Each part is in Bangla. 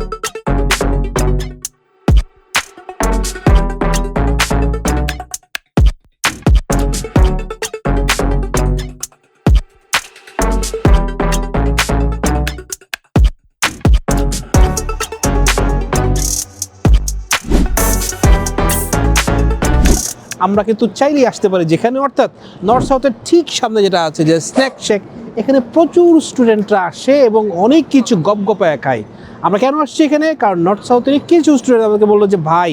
you আমরা কিন্তু চাইলেই আসতে পারি যেখানে, অর্থাৎ নর্থ সাউথের ঠিক সামনে যেটা আছে, যে স্ন্যাক শেক এখানে প্রচুর স্টুডেন্টরা আসে এবং অনেক কিছু গপ গপায় খায় আমরা কেন আসছি এখানে? কারণ নর্থ সাউথের কিছু স্টুডেন্ট আমাকে বলল যে, ভাই,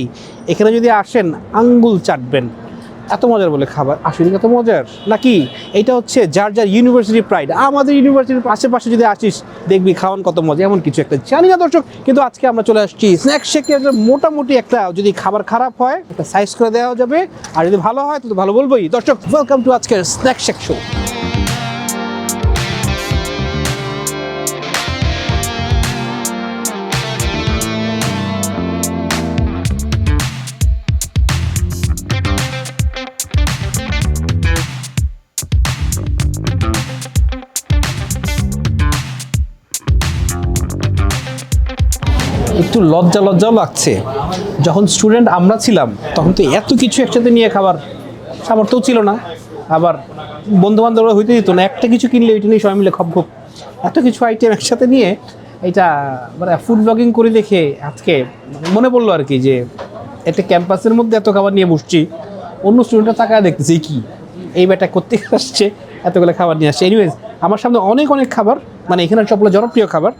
এখানে যদি আসেন, আঙ্গুল চাটবেন। এত মজার বলে খাবার আসলে এত মজার? নাকি এটা হচ্ছে যার যার ইউনিভার্সিটি প্রাইড আমাদের ইউনিভার্সিটির আশেপাশে যদি আসিস, দেখবি খাওয়ান কত মজা, এমন কিছু একটা। জানি না দর্শক, কিন্তু আজকে আমরা চলে আসছি স্ন্যাক শেকের মোটামুটি একটা, যদি খাবার খারাপ হয়, একটা সাইজ করে দেওয়া যাবে। আর যদি ভালো হয়, তো ভালো বলবোই। দর্শক ওয়েলকাম টু আজকের স্ন্যাক শেক শো একটু লজ্জা লজ্জাও লাগছে। যখন স্টুডেন্ট আমরা ছিলাম, তখন তো এত কিছু একসাথে নিয়ে খাবার সামর্থ্যও ছিল না। আবার বন্ধু বান্ধবরা হইতে দিত না, একটা কিছু কিনলে ওইটা নিয়ে সবাই মিলে খপ খপ। এত কিছু আইটেম একসাথে নিয়ে এটা মানে ফুড ব্লগিং করে দেখে আজকে মনে পড়ল আর কি যে, একটা ক্যাম্পাসের মধ্যে এত খাবার নিয়ে বসছি, অন্য স্টুডেন্টরা তাকায় দেখতেছে কি? এই ব্যাটা করতে আসছে? এতগুলো খাবার নিয়ে আসছে। এনিওয়েজ আমার সামনে অনেক অনেক খাবার মানে এখানে সবগুলো জনপ্রিয় খাবার।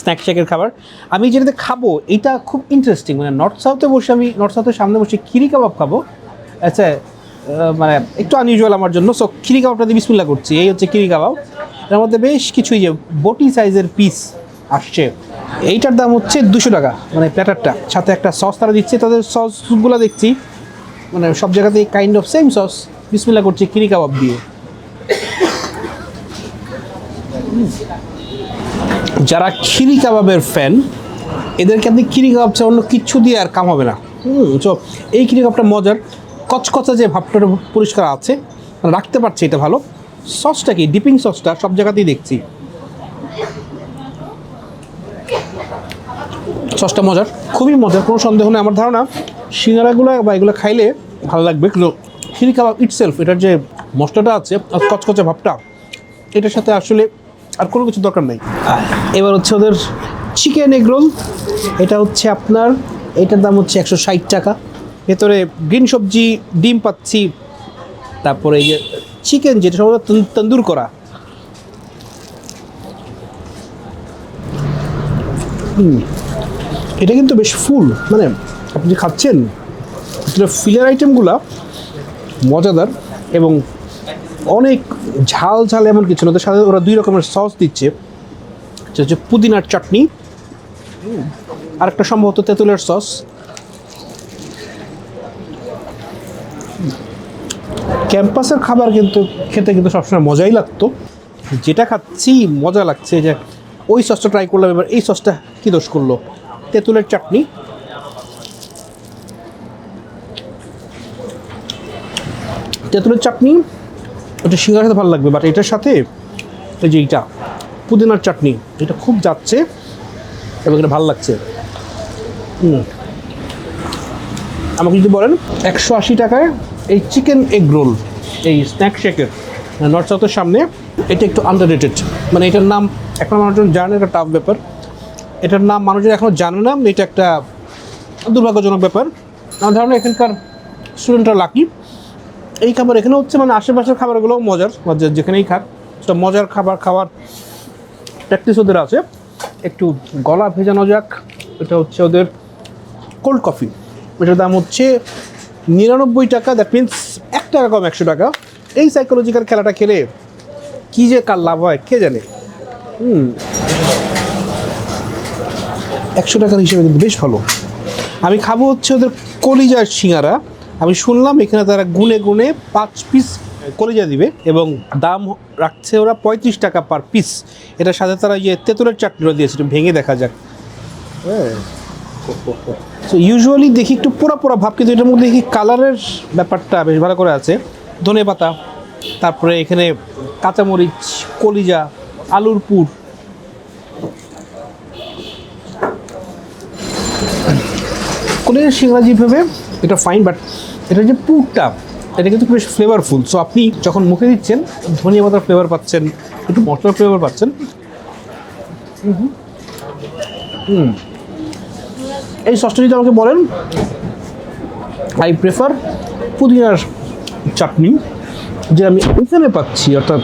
স্ন্যাক শেকের খাবার। আমি যেটাতে খাব, এটা খুব ইন্টারেস্টিং মানে নর্থ সাউথে বসে আমি নর্থ সাউথের সামনে বসে খিরি কাবাব খাব। আচ্ছা মানে একটু আনইউজুয়াল আমার জন্য। সো খিরি কাবাবটা দিয়ে বিসমিল্লা করছি, এই হচ্ছে খিরি কাবাব। এর মধ্যে বেশ কিছু এই যে বটি সাইজের পিস আসছে, এইটার দাম হচ্ছে দুশো টাকা মানে প্ল্যাটারটা সাথে একটা সস তারা দিচ্ছে, তাদের সসগুলো দেখছি। মানে সব জায়গাতেই কাইন্ড অফ সেম সস বিসমিল্লা করছি খিরি কাবাব দিয়ে। যারা খিরি কাবাবের ফ্যান এদেরকে আপনি খিরি কাবাব ছাড়া অন্য কিচ্ছু দিয়ে আর কাম হবে না। হুম তো এই খিরি কাবাবটা মজার। কচকচা যে ভাবটা পরিষ্কার আছে মানে রাখতে পারছে এটা ভালো। সসটা কি? ডিপিং সসটা সব জায়গাতেই দেখছি। সসটা মজার, খুবই মজার, কোনো সন্দেহ নেই। আমার ধারণা সিঙ্গারাগুলো বা এগুলো খাইলে ভালো লাগবে। কিন্তু খিরি কাবাব ইটসেলফ এটার যে মশলাটা আছে কচকচে ভাবটা, এটার সাথে আসলে আর কোনো কিছু দরকার নেই। এবার হচ্ছে ওদের চিকেন এগ রোল এটা হচ্ছে আপনার, এটার দাম হচ্ছে একশো ষাট টাকা। ভেতরে গ্রিন সবজি, ডিম পাচ্ছি, তারপরে এই যে চিকেন যেটা সম্ভবত তন্দুর করা। এটা কিন্তু বেশ ফুল। মানে আপনি যে খাচ্ছেন ফিলের আইটেমগুলা মজাদার এবং অনেক ঝাল ঝাল এমন কিছু না ওদের সাথে ওরা দুই রকমের সস দিচ্ছে। হচ্ছে পুদিনার চাটনি আর একটা সম্ভবত তেঁতুলের সস। ক্যাম্পাসের খাবার কিন্তু খেতে কিন্তু সবসময় মজাই লাগতো। যেটা খাচ্ছি, মজা লাগছে যে ওই সসটা ট্রাই করলাম, এবার এই সসটা কী দোষ করল? তেঁতুলের চাটনি। তেঁতুলের চাটনি। ওটা সিঙ্গার সাথে ভালো লাগবে বাট এটার সাথে এই যে এইটা, পুদিনার চাটনি, এটা খুব যাচ্ছে এবং এটা ভালো লাগছে। আমাকে যদি বলেন, একশো আশি টাকায় এই চিকেন এগ রোল, এই স্ন্যাক শেকের নর্থ সাউথের সামনে, এটা একটু আন্ডার মানে এটার নাম, এখন মানুষজন জানে, এটা টাফ ব্যাপার। এটার নাম মানুষজন এখনও জানে না, এটা একটা দুর্ভাগ্যজনক ব্যাপার। আমার ধারণা এখানকার স্টুডেন্টরা লাকি এই খাবার এখানে হচ্ছে মানে আশেপাশের খাবারগুলোও মজার যে- যেখানেই খাক। সেটা মজার খাবার খাওয়ার প্র্যাকটিস ওদের আছে। একটু গলা ভেজানো যাক, এটা হচ্ছে ওদের কোল্ড কফি এটার দাম হচ্ছে নিরানব্বই টাকা দ্যাট মিন্স এক টাকা কম একশো টাকা। এই সাইকোলজিক্যাল খেলাটা খেলে কী যে কার লাভ হয়, কে জানে? হুম। একশো টাকার হিসেবে বেশ ভালো। আমি খাব হচ্ছে ওদের কলিজার সিঙ্গারা। আমি শুনলাম এখানে তারা গুনে গুনে পাঁচ পিস কলিজা দিবে এবং দাম রাখছে ওরা পঁয়ত্রিশ টাকা পার পিস এটার সাথে তারা ইয়ে তেঁতুলের চাটনিও দিয়েছে, একটু ভেঙে দেখা যাক। হ্যাঁ ইউজুয়ালি দেখি একটু পোড়া পোড়া ভাব, কিন্তু এটার মধ্যে দেখি কালারের ব্যাপারটা বেশ ভালো করে আছে। ধনে পাতা, তারপরে এখানে কাঁচামরিচ, কলিজা, আলুর পুর। কলেজের সিঙ্গারা যেভাবে, এটা ফাইন বাট এটা যে পুরটা। এটা কিন্তু বেশ ফ্লেভারফুল সো আপনি যখন মুখে দিচ্ছেন, ধনিয়া পাতার ফ্লেভার পাচ্ছেন, একটু মশলার ফ্লেভার পাচ্ছেন। হুম। এই সসটা যদি আমাকে বলেন আই প্রেফার পুদিনার চাটনি, যে আমি এখানে পাচ্ছি, অর্থাৎ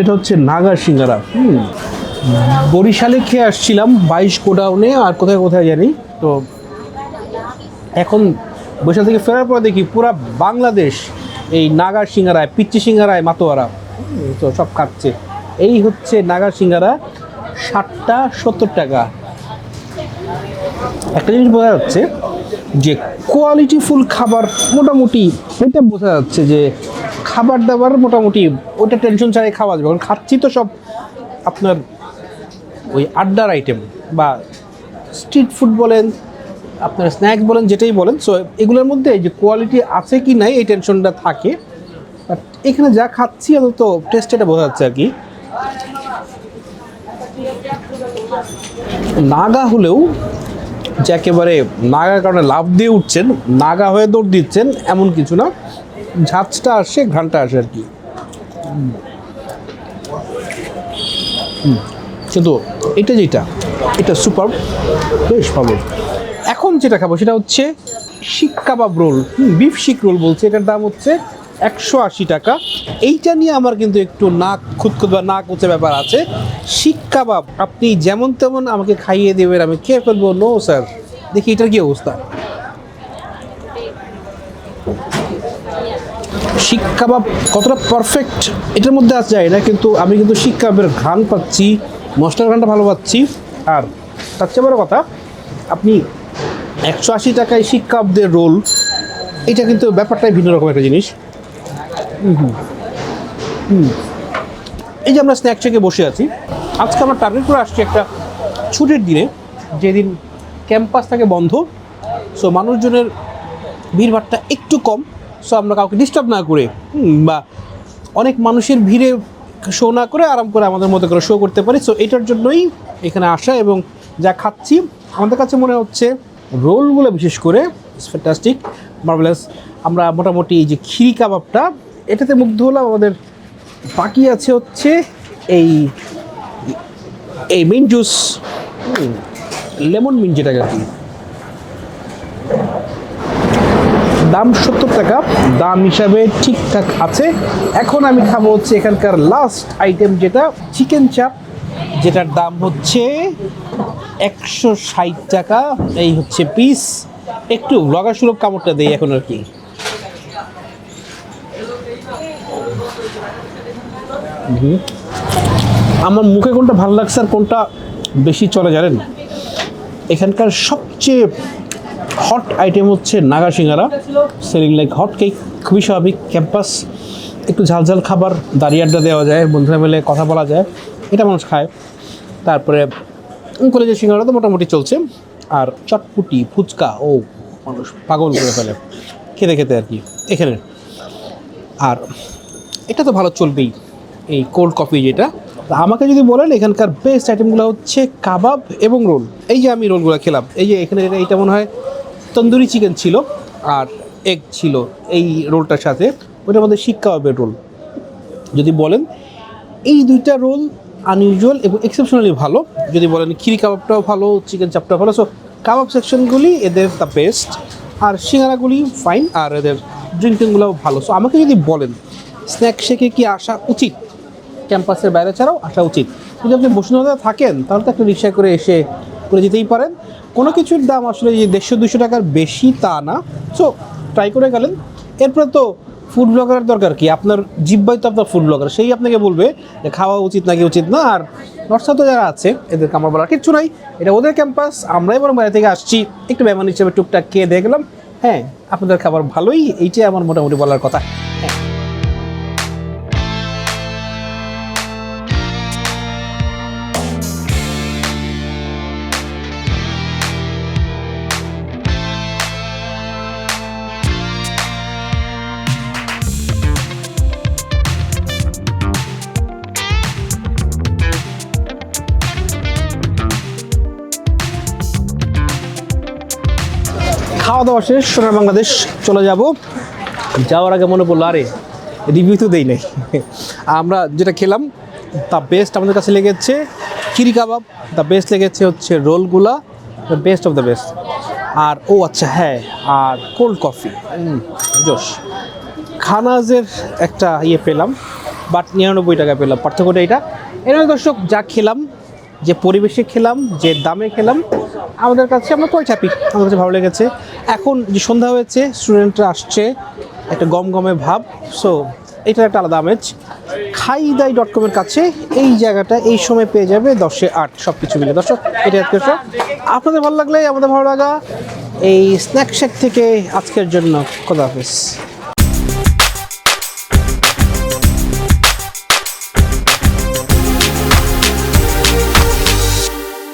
এটা হচ্ছে নাগা সিঙ্গারা। হুম। বরিশালে খেয়ে আসছিলাম, বাইশ গোডাউনে, আর কোথায় কোথায় জানি? তো এখন বরিশাল থেকে ফেরার পর দেখি পুরা বাংলাদেশ এই নাগা সিঙ্গারায়, পিচ্চি সিঙ্গারায় মাতোয়ারা। তো সব খাচ্ছে এই হচ্ছে নাগা সিঙ্গারা ষাটটা, সত্তর টাকা। একটা জিনিস বোঝা যাচ্ছে যে কোয়ালিটিফুল খাবার মোটামুটি, এটা বোঝা যাচ্ছে যে খাবার দাবার মোটামুটি ওটা টেনশন ছাড়াই খাওয়া যাবে। কারণ খাচ্ছি তো সব আপনার ওই আড্ডার আইটেম বা স্ট্রিট ফুড বলেন আপনার স্ন্যাক্স বলেন, যেটাই বলেন সো এগুলোর মধ্যে যে কোয়ালিটি আছে কি নাই, এই টেনশনটা থাকে। বাট এখানে যা খাচ্ছি অন্তত টেস্ট এটা বোঝা যাচ্ছে আর কি। নাগা হলেও যে একেবারে নাগার কারণে লাভ দিয়ে উঠছেন, নাগা হয়ে দৌড় দিচ্ছেন, এমন কিছু না। ঝাঁচটা আসে ঘানটা আসে আর কি। কিন্তু এটা যেটা, এটা সুপার বেশ ভালো। এখন যেটা খাব সেটা হচ্ছে seekh kebab roll. Beef seekh roll বলছে। এটার দাম হচ্ছে একশো আশি টাকা। এইটা নিয়ে আমার কিন্তু একটু নাক খুদখুদ বা নাক উঁচে ব্যাপার আছে। শিক কাবাব, আপনি যেমন তেমন আমাকে খাইয়ে দেবেন, আমি খেয়ে ফেলব। নো স্যার দেখি এটার কি অবস্থা। শিক কাবাব কতটা পারফেক্ট এটার মধ্যে আছে যায় না, কিন্তু আমি কিন্তু শিক কাবাবের ঘ্রাণ পাচ্ছি, মশলার ঘ্রাণটা ভালো পাচ্ছি। আর তার চেয়ে বড় কথা, আপনি একশো আশি টাকায় শিক কাবাবদের রোল এটা কিন্তু ব্যাপারটাই ভিন্ন রকম একটা জিনিস হুম। এই যে আমরা স্ন্যাক চেকে বসে আছি, আজকে আমরা টার্গেট করে আসছি একটা ছুটির দিনে, যেদিন ক্যাম্পাস থাকে বন্ধ সো মানুষজনের ভিড়ভাড়টা একটু কম সো আমরা কাউকে ডিস্টার্ব না করে বা অনেক মানুষের ভিড়ে শো না করে আরাম করে আমাদের মতো করে শো করতে পারি সো এটার জন্যই এখানে আসা এবং যা খাচ্ছি আমাদের কাছে মনে হচ্ছে রোলগুলো বিশেষ করে ফ্যান্টাস্টিক মার্ভেলাস আমরা মোটামুটি এই যে খিরি কাবাবটা, এটাতে মুগ্ধ হলাম। আমাদের বাকি আছে হচ্ছে এই এই মিন জুস। লেমন মিন যেটাকে আর কি। দাম সত্তর টাকা, দাম হিসাবে ঠিকঠাক আছে। এখন আমি খাব হচ্ছে এখানকার লাস্ট আইটেম যেটা চিকেন চাপ যেটার দাম হচ্ছে একশো ষাট টাকা। এই হচ্ছে পিস একটু লগা সুলভ কামড়টা দেই এখন আর কি। আমার মুখে কোনটা ভালো লাগছে আর কোনটা বেশি চলে জানেন? এখানকার সবচেয়ে হট আইটেম হচ্ছে Naga singara selling like hot cake খুবই স্বাভাবিক ক্যাম্পাস একটু ঝালঝাল খাবার, দাঁড়িয়ে আড্ডা দেওয়া যায়, বন্ধুরা মিলে কথা বলা যায়। এটা মানুষ খায়। তারপরে কলেজের সিঙ্গারা তো মোটামুটি চলছে। আর চটপুটি, ফুচকা, ও, মানুষ পাগল করে ফেলে। খেতে খেতে আর কি, এখানে। আর এটা তো ভালো চলবেই, এই কোল্ড কফি যেটা। আমাকে যদি বলেন, এখানকার বেস্ট আইটেমগুলো হচ্ছে কাবাব এবং রোল। এই যে আমি রোলগুলো খেলাম, এই যে এখানে এটা এইটা মনে হয় তন্দুরি চিকেন ছিল, আর এগ ছিল এই রোলটার সাথে। ওইটার মধ্যে শিক কাবাবের রোল। যদি বলেন, এই দুইটা রোল আনইউজুয়াল এবং এক্সেপশনালি ভালো। যদি বলেন খিরি কাবাবটাও ভালো চিকেন চাপটাও ভালো সো কাবাব সেকশনগুলি এদের দ্য বেস্ট আর সিঙ্গারাগুলি ফাইন আর এদের ড্রিঙ্কিংগুলোও ভালো। সো আমাকে যদি বলেন স্ন্যাক শেখে কি আসা উচিত? ক্যাম্পাসের বাইরে ছাড়াও আসা উচিত। যদি আপনি বসুন্ধরা থাকেন, তাহলে তো একটা রিক্সা করে এসে করে যেতেই পারেন। কোনো কিছুর দাম আসলে যে দেড়শো দুশো টাকার বেশি তা না। সো ট্রাই করে গেলেন। এরপরে তো ফুড ব্লগারের দরকার কি? আপনার জিব্বাই তো আপনার ফুড ব্লগার সেই আপনাকে বলবে যে খাওয়া উচিত নাকি উচিত না। আর নর্সাতে যারা আছে এদের আমার বলার কিচ্ছু নাই। এটা ওদের ক্যাম্পাস আমরাই বরং বাইরে থেকে আসছি। একটু মেহমান হিসেবে টুকটাক খেয়ে দেখলাম। হ্যাঁ আপনাদের খাবার ভালোই, এইটাই আমার মোটামুটি বলার কথা। খাওয়া দাওয়া শেষ, সোনার বাংলাদেশ চলে যাব। যাওয়ার আগে মনে পড়ল, আরে রিভিউ তো দেই নাই। আমরা যেটা খেলাম দ্য বেস্ট আমাদের কাছে লেগেছে চিরি কাবাব দ্য বেস্ট লেগেছে হচ্ছে রোলগুলা the best of the best আর, ও আচ্ছা হ্যাঁ আর কোল্ড কফি জোশ। খানাজের একটা ইয়ে পেলাম বাট নিরানব্বই টাকা পেলাম পার্থক্যটা এটা এরকম দর্শক, যা খেলাম, যে পরিবেশে খেলাম, যে দামে খেলাম, আমাদের কাছে আমরা কোয়াইট হ্যাপি আমাদের কাছে ভালো লেগেছে। এখন যে সন্ধ্যা হয়েছে স্টুডেন্টরা আসছে, একটা গম গমে ভাব। সো এটা একটা আলাদা আমেজ খাইদাই ডট কমের কাছে এই জায়গাটা এই সময় পেয়ে যাবে দশে আট সব কিছু মিলে। দর্শক এটা আজকের show। আপনাদের ভালো লাগলে, আমাদের ভালো লাগা। এই স্ন্যাক শেক থেকে আজকের জন্য খোদা হাফেজ।